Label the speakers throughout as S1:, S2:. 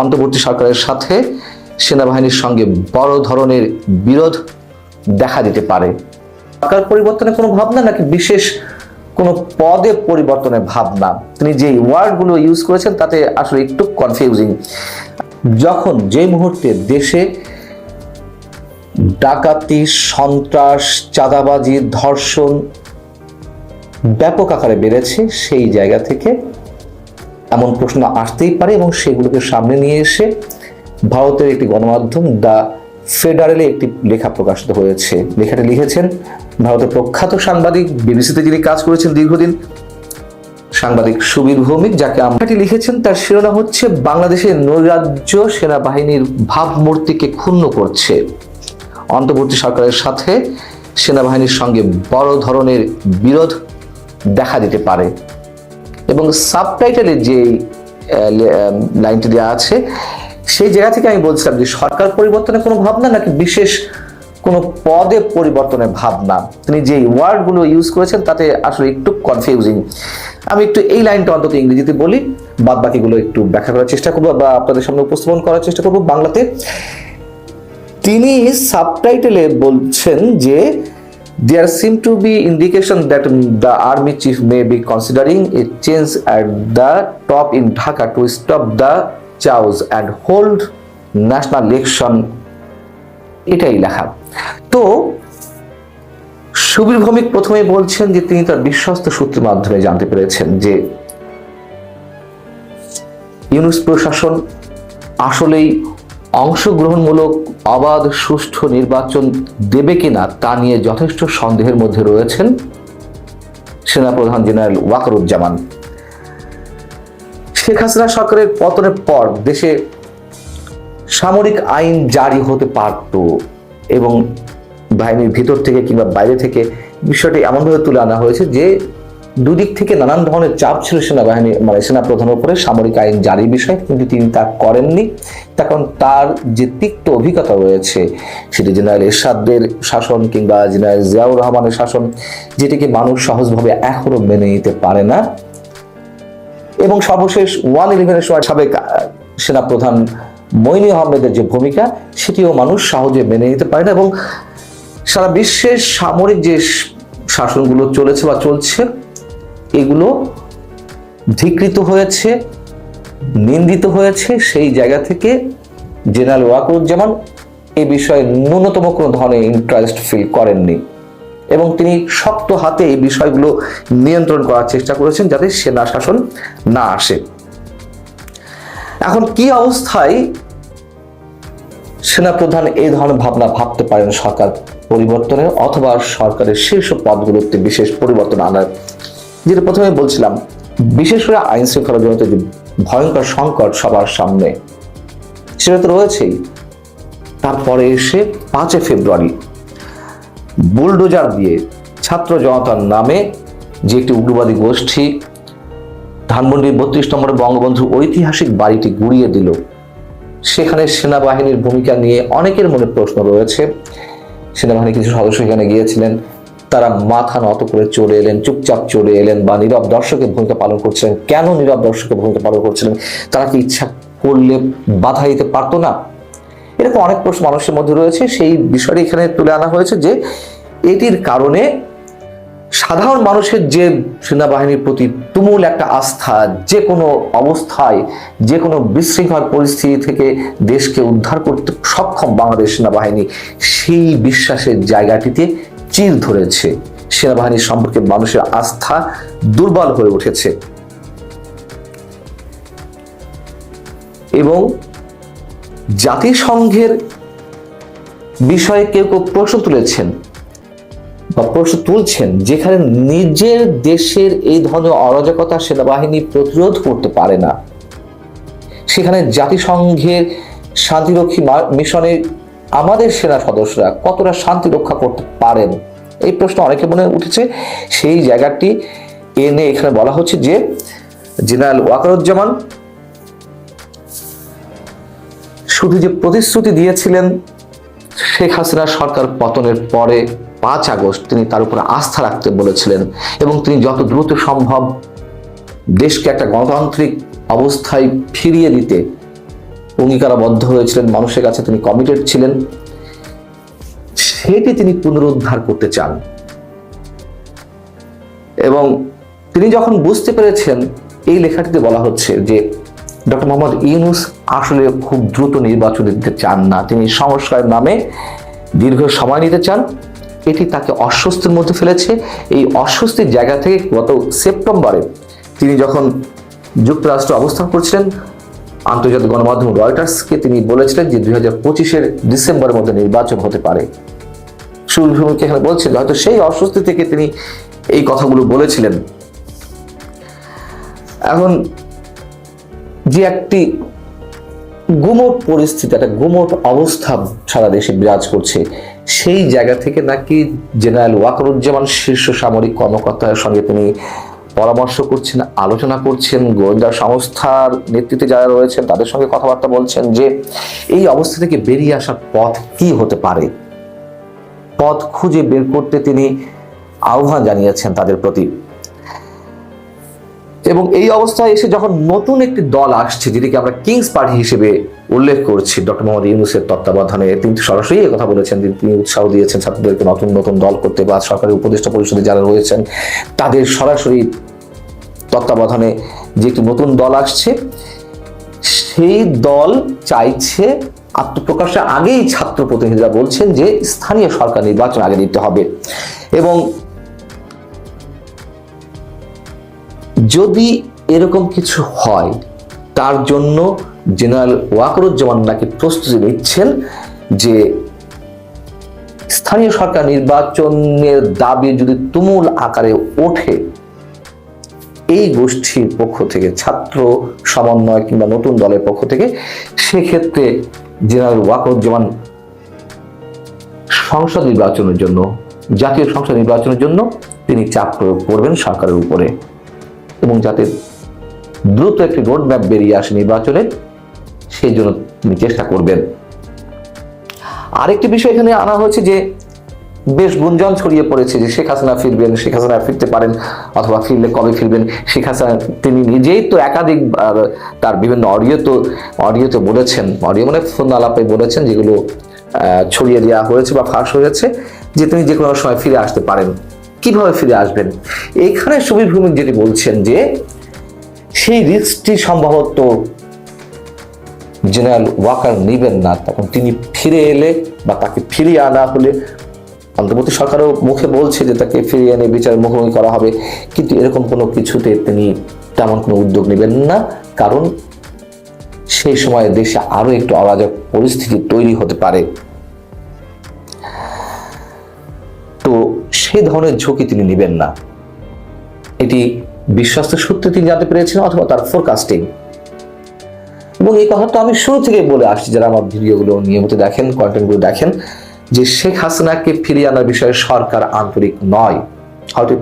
S1: অন্তর্বর্তী সরকারের সাথে সেনাবাহিনীর সঙ্গে বড় ধরনের বিরোধ দেখা দিতে পারে। সরকার পরিবর্তনের কোনো ভাবনা নাকি বিশেষ কোনো পদে পরিবর্তনের ভাবনা? তিনি যে ওয়ার্ডগুলো ইউজ করেছেন, তাতে আসলে একটু কনফিউজিং যখন যে মুহূর্তে দেশে ডাকাতি, সন্ত্রাস, চাঁদাবাজি, ধর্ষণ ব্যাপক আকারে বেড়েছে, সেই জায়গা থেকে এমন প্রশ্ন আসতেই পারে এবং সেগুলোকে সামনে নিয়ে এসে ভারতের একটি গণমাধ্যম দ্য ফেডারেলে একটি লেখা প্রকাশিত হয়েছে। লেখাটি লিখেছেন, ভারতের প্রখ্যাত সাংবাদিক, বিবিসিতে যিনি কাজ করেছেন দীর্ঘদিন, সাংবাদিক সুবীর ভৌমিক, যাকে আমরাটি লিখেছেন, তার শিরোনাম হচ্ছে, বাংলাদেশের নৈরাজ্য সেনাবাহিনীর ভাবমূর্তিকে ক্ষুণ্ণ করছে। অন্তর্বর্তী সরকারের সাথে সেনাবাহিনীর সঙ্গে বড় ধরনের বিরোধ দেখা দিতে পারে। এবং সাবটাইটেলের যে লাইনটি দেওয়া আছে, সেই জায়গা থেকে আমি বলছিলাম যে সরকার পরিবর্তনের কোনো ভাবনা নাকি বিশেষ কোনো পদে পরিবর্তনের ভাবনা? তিনি যে ওয়ার্ডগুলো ইউজ করেছেন, তাতে আসলে একটু কনফিউজিং আমি একটু এই লাইনটা অন্তত ইংরেজিতে বলি বাদ বাকিগুলো একটু ব্যাখ্যা করার চেষ্টা করব বা আপনাদের সামনে উপস্থাপন করার চেষ্টা করব বাংলাতে। তিনি সাবটাইটেলে বলছেন যে there seem to be indication that the army chief may be considering a change at the top in Dhaka to stop the chaos and hold national election এটাই লেখা তো সুবীর ভৌমিক প্রথমে বলছেন যে তিনি তার বিশ্বস্ত সূত্রের মাধ্যমে জানতে পেরেছেন যে ইউনুস প্রশাসন আসলেই অংশগ্রহণমূলক অবাধ, সুষ্ঠু নির্বাচন দেবে কিনা তা নিয়ে যথেষ্ট সন্দেহের মধ্যে রয়েছেন সেনাপ্রধান জেনারেল ওয়াকারুজ্জামান। শেখ হাসিনা সরকারের পতনের পর দেশে সামরিক আইন জারি হতে পারত এবং বাহিনীর ভিতর থেকে কিংবা বাইরে থেকে বিষয়টি এমনভাবে তুলে আনা হয়েছে যে দুদিক থেকে নানান ধরনের চাপ ছিল সেনাবাহিনী মানে সেনা প্রধানের উপরে। সামরিক আইন জারির বিষয়ে, কিন্তু তিনি তা করেননি। তার কারণ তার যে তিক্ত অভিজ্ঞতা রয়েছে, সেটি জেনারেল এরশাদের শাসন কিংবা জেনারেল জিয়াউর রহমানের শাসন, যেটিকে মানুষ সহজভাবে এখনও মেনে নিতে পারে না। এবং সর্বশেষ ওয়ান ইলেভেনের সময় সাবেক সেনাপ্রধান মইনি আহমেদের যে ভূমিকা, সেটিও মানুষ সহজে মেনে নিতে পারে না এবং সারা বিশ্বের সামরিক যে শাসনগুলো চলেছে বা চলছে এগুলো ধিকৃত হয়েছে, নিন্দিত হয়েছে সেই জায়গা থেকে জেনারেল ওয়াকুজ্জামান এ বিষয়ে ন্যূনতম কোনো ধরনের ইন্টারেস্ট ফিল করেননি এবং তিনি শক্ত হাতে এই বিষয়গুলো নিয়ন্ত্রণ করার চেষ্টা করেছেন যাতে সেনা শাসন না আসে। এখন কি অবস্থায় সেনাপ্রধান এই ধরনের ভাবনা ভাবতে পারেন সরকার পরিবর্তনের অথবা সরকারের শীর্ষ পদগুলোতে বিশেষ পরিবর্তন আনার যেটা প্রথমে বলছিলাম, বিশেষ করে আইন শৃঙ্খলা জনিত যে ভয়ঙ্কর সংকট সবার সামনে, সেটা তো রয়েছেই। তারপরে এসে পাঁচই ফেব্রুয়ারি, বুলডোজার দিয়ে ছাত্র জনতার নামে যে একটি উগ্রবাদী গোষ্ঠী ধানমন্ডির বত্রিশ নম্বরে বঙ্গবন্ধু ঐতিহাসিক বাড়িটি গুড়িয়ে দিল, সেখানে সেনাবাহিনীর ভূমিকা নিয়ে অনেকের মনে প্রশ্ন রয়েছে। সেনাবাহিনীর কিছু সদস্য এখানে গিয়েছিলেন। তারা মাথা নত করে চলে এলেন, চুপচাপ চলে এলেন বা নীরব দর্শকের ভূমিকা পালন করছিলেন। কেন নীরব দর্শকের ভূমিকা পালন করছিলেন? তারা কি ইচ্ছা করলে বাধা দিতে পারতো না? এরকম অনেক প্রশ্ন মানুষের মধ্যে রয়েছে। সেই বিষয়টি এখানে তুলে আনা হয়েছে যে এটির কারণে সাধারণ মানুষের যে সেনাবাহিনীর প্রতি তুমুল একটা আস্থা, যে কোনো অবস্থায়, যে কোনো বিশৃঙ্খল পরিস্থিতি থেকে দেশকে উদ্ধার করতে সক্ষম বাংলাদেশ সেনাবাহিনী, সেই বিশ্বাসের জায়গাটিতে চির ধরেছে। সেনাবাহিনীর সম্পর্কে মানুষের আস্থা দুর্বল হয়ে উঠেছে। এবং জাতিসংঘের বিষয়ে কেউ কেউ প্রশ্ন তুলেছেন বা প্রশ্ন তুলছেন যেখানে নিজের দেশের এই ধরনের অরাজকতা সেনাবাহিনী প্রতিরোধ করতে পারে না। সেখানে জাতিসংঘের শান্তিরক্ষী মা- মিশনে আমাদের সেনা সদস্যরা কতটা শান্তি রক্ষা করতে পারেন? এই প্রশ্ন অনেকের মনে উঠেছে। সেই জায়গাটি এনে এখানে বলা হচ্ছে যে, জেনারেল ওয়াকারুজ্জামান শুধু যে প্রতিশ্রুতি দিয়েছিলেন, শেখ হাসিনা সরকার পতনের পরে পাঁচ আগস্ট তিনি তার উপরে আস্থা রাখতে বলেছিলেন এবং তিনি যত দ্রুত সম্ভব দেশকে একটা গণতান্ত্রিক অবস্থায় ফিরিয়ে দিতে অঙ্গীকারাবদ্ধ হয়েছিলেন, মানুষের কাছে তিনি কমিটেড ছিলেন। সেটি তিনি পুনরুদ্ধার করতে চান। এবং তিনি যখন বুঝতে পেরেছেন, এই লেখাটিতে বলা হচ্ছে যে ডক্টর মোহাম্মদ ইউনুস আসলে খুব দ্রুত নির্বাচন দিতে চান না। তিনি সংস্কারের নামে দীর্ঘ সময় নিতে চান। এটি তাকে অস্বস্তির মধ্যে ফেলেছে। এই অস্বস্তির জায়গা থেকে গত সেপ্টেম্বরে তিনি যখন যুক্তরাষ্ট্র অবস্থান করছিলেন আন্তর্জাতিক গণমাধ্যম রয়টার্সকে তিনি বলেছিলেন যে দুই হাজার পঁচিশের ডিসেম্বরের মধ্যে নির্বাচন হতে পারে। সুরভূমিকে এখানে বলছেন হয়তো সেই অস্বস্তি থেকে তিনি এই কথাগুলো বলেছিলেন। এখন যে একটি গুমট পরিস্থিতি, একটা গুমট অবস্থা সারা দেশে বিরাজ করছে, সেই জায়গা থেকে নাকি জেনারেল ওয়াকরুজ্জামান শীর্ষ সামরিক কর্মকর্তার সঙ্গে তিনি পরামর্শ করছেন, আলোচনা করছেন, গোয়েন্দা সংস্থার নেতৃত্বে যারা রয়েছেন তাদের সঙ্গে কথাবার্তা বলছেন যে এই অবস্থা থেকে বেরিয়ে আসার পথ কি হতে পারে? পথ খুঁজে বের করতে তিনি আহ্বান জানিয়েছেন তাদের প্রতি। এবং এই অবস্থায় এসে যখন নতুন একটি দল আসছে, যেটিকে আমরা কিংস পার্টি হিসেবে উল্লেখ করছি, ডক্টর মোহাম্মদ ইউনুসের তত্ত্বাবধানে, তিনি সরাসরি কথা বলেছেন, যে তিনি উৎসাহ দিয়েছেন ছাত্রদেরকে নতুন নতুন দল করতে বা সরকারি উপদেষ্টা পরিষদে যারা রয়েছেন, তাদের সরাসরি তত্ত্বাবধানে যে একটি নতুন দল আসছে, সেই দল চাইছে আত্মপ্রকাশের আগেই ছাত্র প্রতিনিধিরা বলছেন যে স্থানীয় সরকার নির্বাচন আগে দিতে হবে। এবং যদি এরকম কিছু হয়, তার জন্য জেনারেল ওয়াকরুজ্জামান নাকি প্রস্তুতি নিচ্ছেন যে স্থানীয় সরকার নির্বাচনের দাবি যদি তুমুল আকারে ওঠে, এই গোষ্ঠীর পক্ষ থেকে, ছাত্র সমন্বয় কিংবা নতুন দলের পক্ষ থেকে, সেক্ষেত্রে জেনারেল ওয়াকরুজ্জামান সংসদ নির্বাচনের জন্য, জাতীয় সংসদ নির্বাচনের জন্য তিনি চাপ প্রয়োগ করবেন সরকারের উপরে। এবং যাতে দ্রুত একটি রোড ম্যাপ বেরিয়ে আসে নির্বাচনের সেই জন্য তিনি চেষ্টা করবেন। আরেকটি বিষয় এখানে আনা হয়েছে যে, বেশ গুঞ্জন ছড়িয়ে পড়েছে যে শেখ হাসিনা ফিরবেন, শেখ হাসিনা ফিরতে পারেন অথবা ফিরলে কবে ফিরবেন। শেখ হাসিনা, তিনি নিজেই তো একাধিক তার বিভিন্ন অডিও তো অডিওতে বলেছেন অডিও মানে ফোন আলাপে বলেছেন যেগুলো ছড়িয়ে দেওয়া হয়েছে বা ফাঁস হয়েছে, যে তিনি যে কোনো সময় ফিরে আসতে পারেন। কীভাবে ফিরে আসবেন? এখানে সুবীর ভৌমিক যেটি বলছেন যে, সেই রিস্কটি সম্ভবত জেনারেল ওয়াকার নেবেন না। তখন তিনি ফিরে এলে বা তাকে ফিরিয়ে আনা হলে অন্তর্বর্তী সরকারও মুখে বলছে যে তাকে ফিরিয়ে এনে বিচার মুখোমুখি করা হবে। কিন্তু এরকম কোনো কিছুতে তিনি তেমন কোনো উদ্যোগ নেবেন না। কারণ সেই সময় দেশে আরও একটু অরাজক পরিস্থিতি তৈরি হতে পারে। সেই ধরনের ঝুঁকি তিনি নেবেন না। এটি বিশ্বস্ত সূত্রে তিনি জানতে পেরেছেন অথবা তার ফোরকাস্টিং এবং এই কথাটা আমি শুরু থেকে বলে আসছি, যারা আমার ভিডিওগুলো নিয়মিত দেখেন কন্টেন্টগুলো দেখেন, যে শেখ হাসিনাকে ফিরিয়ে আনার বিষয়ে সরকার আন্তরিক নয়। হয়তো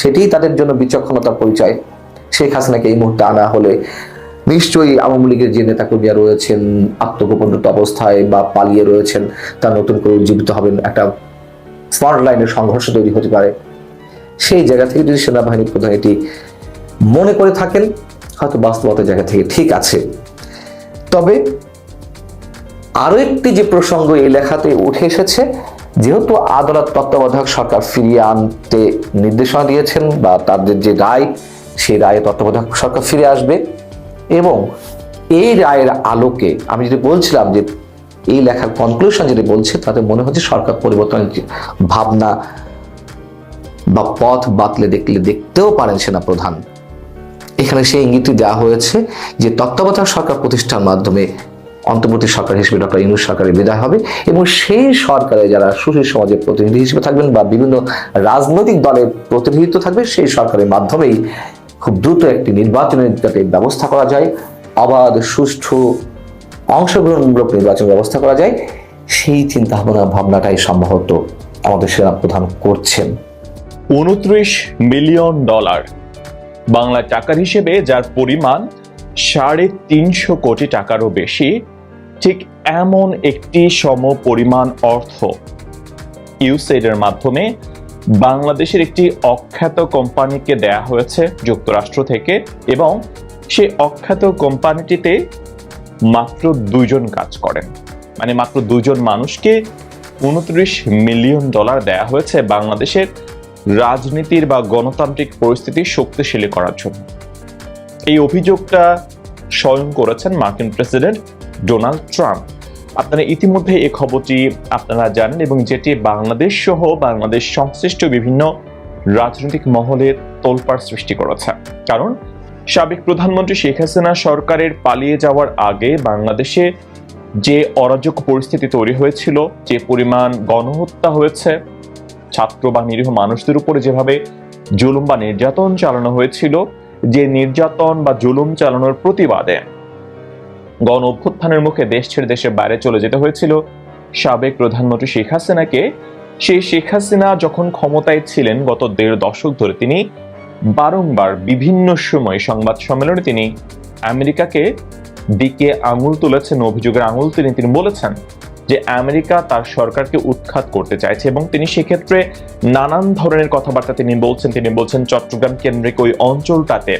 S1: সেটিই তাদের জন্য বিচক্ষণতার পরিচয়। শেখ হাসিনাকে এই মুহূর্তে আনা হলে নিশ্চয়ই আওয়ামী লীগের যে নেতাকর্মীরা রয়েছেন আত্মগোপনত অবস্থায় বা পালিয়ে রয়েছেন, তারা নতুন করে উজ্জীবিত হবেন। একটা ফ্রন্ট লাইনের সংঘর্ষ তৈরি হতে পারে। সেই জায়গা থেকে যদি সেনাবাহিনী প্রধান এটি মনে করে থাকেন, হয়তো বাস্তবতার জায়গা থেকে ঠিক আছে। তবে আরও একটি যে প্রসঙ্গ এই লেখাতে উঠে এসেছে, যেহেতু আদালত তত্ত্বাবধায়ক সরকার ফিরিয়ে আনতে নির্দেশনা দিয়েছেন বা তাদের যে রায়, সেই রায়ে তত্ত্বাবধায়ক সরকার ফিরে আসবে এবং এই রায়ের আলোকে আমি যদি বলছিলাম যে এই লেখার কনক্লুশন যেটা বলছে, তাতে মনে হচ্ছে সরকার পরিবর্তনের ভাবনা বা পথ বাতলে দেখলে দেখতেও পারেন সেনা প্রধান। এখানে সেই ইঙ্গিতটি দেওয়া হয়েছে যে তত্ত্বাবধায়ক সরকার প্রতিষ্ঠার মাধ্যমে অন্তর্বর্তী সরকার হিসেবে ডক্টর ইউনুস সরকারের বিদায় হবে এবং সেই সরকারে যারা সুশীল সমাজের প্রতিনিধি হিসেবে থাকবেন বা বিভিন্ন রাজনৈতিক দলের প্রতিনিধিত্ব থাকবে, সেই সরকারের মাধ্যমেই খুব দ্রুত একটি নির্বাচনের যাতে ব্যবস্থা করা যায়। অবাধ, সুষ্ঠু অংশগ্রহণমূলক নির্বাচন ব্যবস্থা করা যায়। সেই চিন্তা ভাবনা ভাবনাটাই সম্ভবত আমাদের সেনা প্রধান করছেন।
S2: উনত্রিশ মিলিয়ন ডলার বাংলা টাকার হিসেবে, যার পরিমাণ সাড়ে তিনশো কোটি টাকারও বেশি, ঠিক এমন একটি সম পরিমাণ অর্থ ইউসেডের মাধ্যমে বাংলাদেশের একটি অখ্যাত কোম্পানিকে দেয়া হয়েছে যুক্তরাষ্ট্র থেকে এবং সেই অখ্যাত কোম্পানিটিতে মাত্র দুইজন কাজ করেন। মানে মাত্র দুজন মানুষকে উনত্রিশ মিলিয়ন ডলার দেয়া হয়েছে বাংলাদেশের রাজনীতির বা গণতান্ত্রিক পরিস্থিতি শক্তিশালী করার জন্য। এই অভিযোগটা স্বয়ং করেছেন মার্কিন প্রেসিডেন্ট ডোনাল্ড ট্রাম্প। আপনারা ইতিমধ্যে এই খবরটি আপনারা জানেন এবং যেটি বাংলাদেশ সহ বাংলাদেশ সংশ্লিষ্ট বিভিন্ন রাজনৈতিক মহলে তোলপাড় সৃষ্টি করেছে। কারণ সাবেক প্রধানমন্ত্রী শেখ হাসিনা সরকারের পালিয়ে যাওয়ার আগে বাংলাদেশে যে অরাজক পরিস্থিতি তৈরি হয়েছিল, যে পরিমাণ গণহত্যা হয়েছে ছাত্র বা নিরীহ মানুষদের উপরে যেভাবে জুলুম বা নির্যাতন চালানো হয়েছিল, যে নির্যাতন বা জুলুম চালানোর প্রতিবাদে গণ অভ্যুত্থানের মুখে দেশ ছেড়ে দেশের বাইরে চলে যেতে হয়েছিল, সাবেক প্রধানমন্ত্রী শেখ হাসিনাকে। সেই শেখ হাসিনা যখন ক্ষমতায় ছিলেন গত দেড় দশক ধরে, তিনি বারংবার বিভিন্ন সময় সংবাদ সম্মেলনে তিনি আমেরিকাকে দিকে আঙুল তুলেছেন, অভিযোগের আঙুল তিনি তিনি বলেছেন যে আমেরিকা তার সরকারকে উৎখাত করতে চাইছে এবং তিনি সেক্ষেত্রে নানান ধরনের কথাবার্তা তিনি বলছেন। তিনি বলছেন, চট্টগ্রাম কেন্দ্রিক ওই অঞ্চলটাতে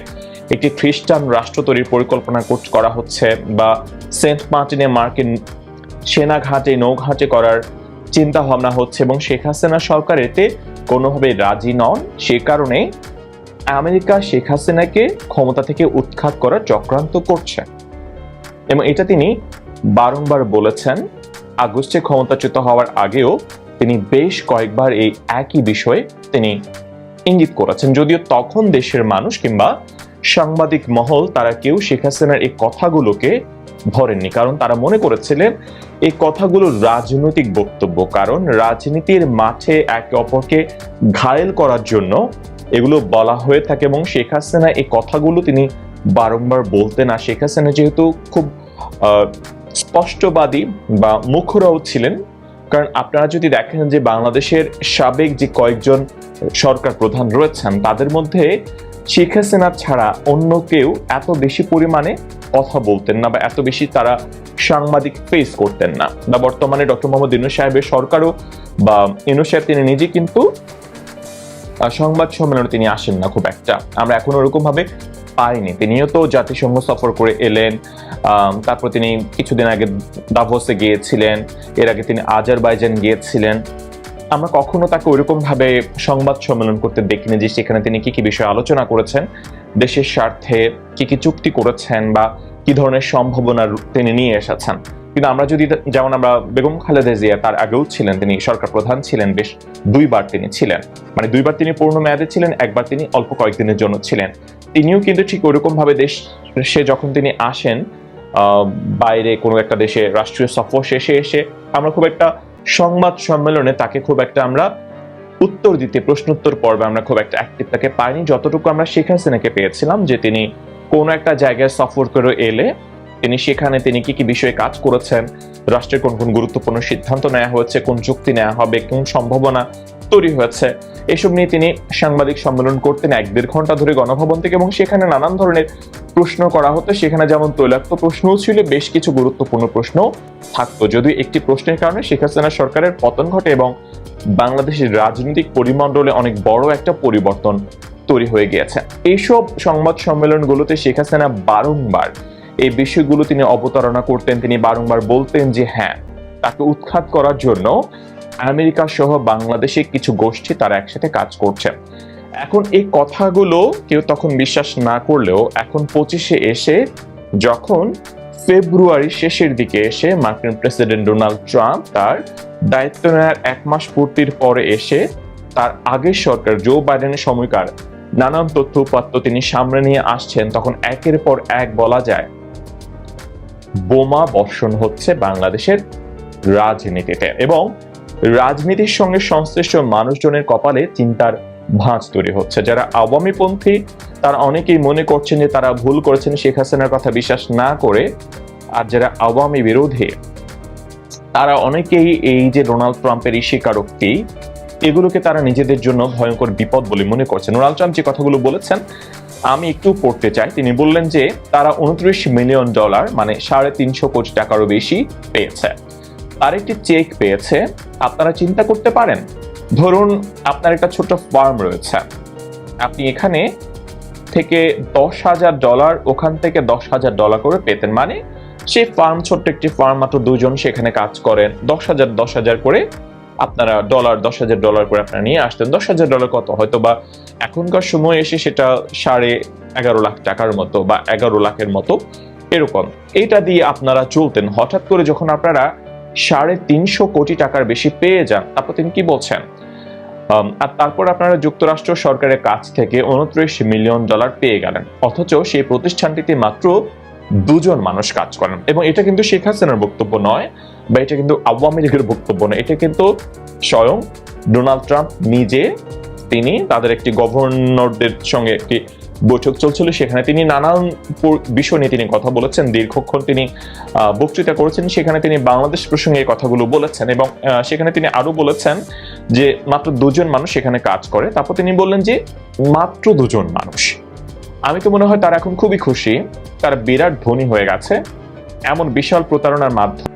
S2: একটি খ্রিস্টান রাষ্ট্র তৈরির পরিকল্পনা করা হচ্ছে বা সেন্ট মার্টিনে মার্কিন সেনাঘাটে নৌঘাটে করার চিন্তা ভাবনা হচ্ছে এবং শেখ হাসিনা সরকার এতে কোনোভাবে রাজি নন। সে কারণে আমেরিকা শেখ হাসিনাকে ক্ষমতা থেকে উৎখাত করার চক্রান্ত করছে। এবং এটা তিনি বারংবার বলেছেন, আগস্টে ক্ষমতাচ্যুত হওয়ার আগেও তিনি বেশ কয়েকবার এই একই বিষয়ে তিনি ইঙ্গিত করেছেন। যদিও তখন দেশের মানুষ কিংবা সাংবাদিক মহল তারা কেউ শেখ হাসিনার এই কথাগুলোকে ধরেননি। কারণ তারা মনে করেছিলেন, এই কথাগুলো রাজনৈতিক বক্তব্য, কারণ রাজনীতির মাঠে একে অপরকে ঘায়েল করার জন্য এগুলো বলা হয়ে থাকে এবং শেখ হাসিনা এই কথাগুলো তিনি বারংবার বলতেন। আর শেখ হাসিনা যেহেতু খুব স্পষ্টবাদী বা মুখরাও ছিলেন, কারণ আপনারা যদি দেখেন যে বাংলাদেশের সাবেক যে কয়েকজন সরকার প্রধান রয়েছেন, তাদের মধ্যে শেখ হাসিনা ছাড়া অন্য কেউ এত বেশি পরিমাণে কথা বলতেন না বা এত বেশি তারা সাংবাদিক ফেস করতেন না। বা বর্তমানে ডক্টর মোহাম্মদ ইনু সাহেবের সরকারও বা ইনু সাহেব তিনি নিজে কিন্তু সংবাদ সম্মেলনে তিনি আসেন না খুব একটা। আমরা এখন ওরকম ভাবে পাইনি তিনিও তো জাতিসংঘ সফর করে এলেন তারপর তিনি কিছুদিন আগে দাভোসে গিয়েছিলেন, এর আগে তিনি আজারবাইজান গিয়েছিলেন। আমরা কখনো তাকে ওইরকম ভাবে সংবাদ সম্মেলন করতে দেখিনি যে সেখানে তিনি কি কি বিষয়ে আলোচনা করেছেন, দেশের স্বার্থে কি কি চুক্তি করেছেন বা কি ধরনের সম্ভাবনা তিনি নিয়ে এসেছেন। কিন্তু আমরা যদি যেমন আমরা বেগম খালেদা জিয়া তার আগেও ছিলেন, তিনি সরকার প্রধান ছিলেন, বেশ দুইবার তিনি ছিলেন। মানে দুইবার তিনি পূর্ণ মেয়াদে ছিলেন, একবার তিনি অল্প কয়েকদিনের জন্য ছিলেন। তিনিও কিন্তু ঠিক ওরকম ভাবে দেশ সে যখন তিনি আসেন বাইরে কোনো একটা দেশে, রাষ্ট্রীয় সফর শেষে এসে আমরা খুব একটা সংবাদ সম্মেলনে তাকে খুব একটা আমরা উত্তর দিতে, প্রশ্নোত্তর পর্বে আমরা খুব একটা অ্যাক্টিভ তাকে পাইনি। যতটুকু আমরা শেখ হাসিনাকে পেয়েছিলাম যে তিনি কোনো একটা জায়গায় সফর করে এলে তিনি সেখানে তিনি কি কি বিষয়ে কাজ করেছেন, রাষ্ট্রের কোন কোন গুরুত্বপূর্ণ সিদ্ধান্ত নেওয়া হয়েছে, কোন চুক্তি নেওয়া হবে, কোন সম্ভাবনা তৈরি হয়েছে, এসব নিয়ে তিনি সাংবাদিক সম্মেলন করতেন এক দেড় ঘণ্টা ধরে গণভবন থেকে এবং সেখানে নানান ধরনের প্রশ্ন করা হতো। সেখানে যেমন তৈলাক্ত প্রশ্নও ছিল, বেশ কিছু গুরুত্বপূর্ণ প্রশ্ন থাকতো। যদিও একটি প্রশ্নের কারণে শেখ হাসিনা সরকারের পতন ঘটে এবং বাংলাদেশের রাজনৈতিক পরিমণ্ডলে অনেক বড় একটা পরিবর্তন তৈরি হয়ে গিয়েছে। এইসব সংবাদ সম্মেলনগুলোতে শেখ হাসিনা বারংবার এই বিষয়গুলো তিনি অবতারণা করতেন, তিনি বারংবার বলতেন যে হ্যাঁ তাকে উৎখাত করার জন্য আমেরিকা সহ বাংলাদেশে কিছু গোষ্ঠী তারা একসাথে কাজ করছে। এখন এই কথাগুলো কেউ তখন বিশ্বাস না করলেও এখন পঁচিশে এসে যখন ফেব্রুয়ারি শেষের দিকে এসে মার্কিন প্রেসিডেন্ট ডোনাল্ড ট্রাম্প তার দায়িত্ব নেওয়ার এক মাস পূর্তির পরে এসে তার আগের সরকার জো বাইডেনের সময়কার নানান তথ্য উপাত্ত তিনি সামনে নিয়ে আসছেন, তখন একের পর এক বলা যায় বোমা বর্ষণ হচ্ছে বাংলাদেশের রাজনীতিতে এবং রাজনীতির সঙ্গে সংশ্লিষ্ট মানুষজনের কপালে চিন্তার ভাঁজ তৈরি হচ্ছে। যারা আওয়ামীপন্থী, তারা অনেকেই মনে করছেন যে তারা ভুল করেছেন, শেখ হাসিনার কথা বিশ্বাস না করে। আর যারা আওয়ামী বিরোধী, তারা অনেকেই এই যে ডোনাল্ড ট্রাম্পের এই স্বীকারোক্তি, এগুলোকে তারা নিজেদের জন্য ভয়ঙ্কর বিপদ বলে মনে করছেন। ডোনাল্ড ট্রাম্প যে কথাগুলো বলেছেন আমি একটু পড়তে চাই। তিনি বললেন যে, তারা উনত্রিশ মিলিয়ন ডলার মানে সাড়ে তিনশো কোটি টাকারও বেশি পেয়েছে। তার একটি চেক পেয়েছে, আপনারা চিন্তা করতে পারেন। ধরুন, আপনার একটা ছোট ফার্ম রয়েছে। আপনি এখানে থেকে দশ হাজার ডলার, ওখান থেকে দশ হাজার ডলার করে পেতেন। মানে সেই ফার্ম, ছোট্ট একটি ফার্ম, মাত্র দুজন সেখানে কাজ করেন। দশ হাজার দশ হাজার করে আপনারা ডলার, দশ হাজার ডলার করে আপনারা নিয়ে আসতেন। দশ হাজার ডলার কত? হয়তো বা এখনকার সময় এসে সেটা সাড়ে এগারো লাখ টাকার মতো বা এগারো লাখের মতো এরকম। এইটা দিয়ে আপনারা চলতেন। হঠাৎ করে যখন আপনারা সাড়ে তিনশো কোটি টাকার বেশি পেয়ে যান, তারপর তিনি কি বলছেন? আর তারপর আপনারা যুক্তরাষ্ট্র সরকারের কাছ থেকে উনত্রিশ মিলিয়ন ডলার পেয়ে গেলেন। অথচ সেই প্রতিষ্ঠানটিতে মাত্র দুজন মানুষ কাজ করেন। এবং এটা কিন্তু শেখ হাসিনার বক্তব্য নয় বা এটা কিন্তু আওয়ামী লীগের বক্তব্য নয়। এটা কিন্তু স্বয়ং ডোনাল্ড ট্রাম্প নিজে তিনি, তাদের একটি গভর্নরদের সঙ্গে একটি বৈঠক চলছিল, সেখানে তিনি নানান বিষয় নিয়ে তিনি কথা বলেছেন, দীর্ঘক্ষণ তিনি বক্তৃতা করেছেন, সেখানে তিনি বাংলাদেশ প্রসঙ্গে কথাগুলো বলেছেন এবং সেখানে তিনি আরও বলেছেন যে মাত্র দুজন মানুষ সেখানে কাজ করে, তারপর তিনি বললেন যে মাত্র দুজন মানুষ। আমি তো মনে হয় তারা এখন খুবই খুশি, তারা বিরাট ধনী হয়ে গেছে, এমন বিশাল প্রতারণার মাধ্যমে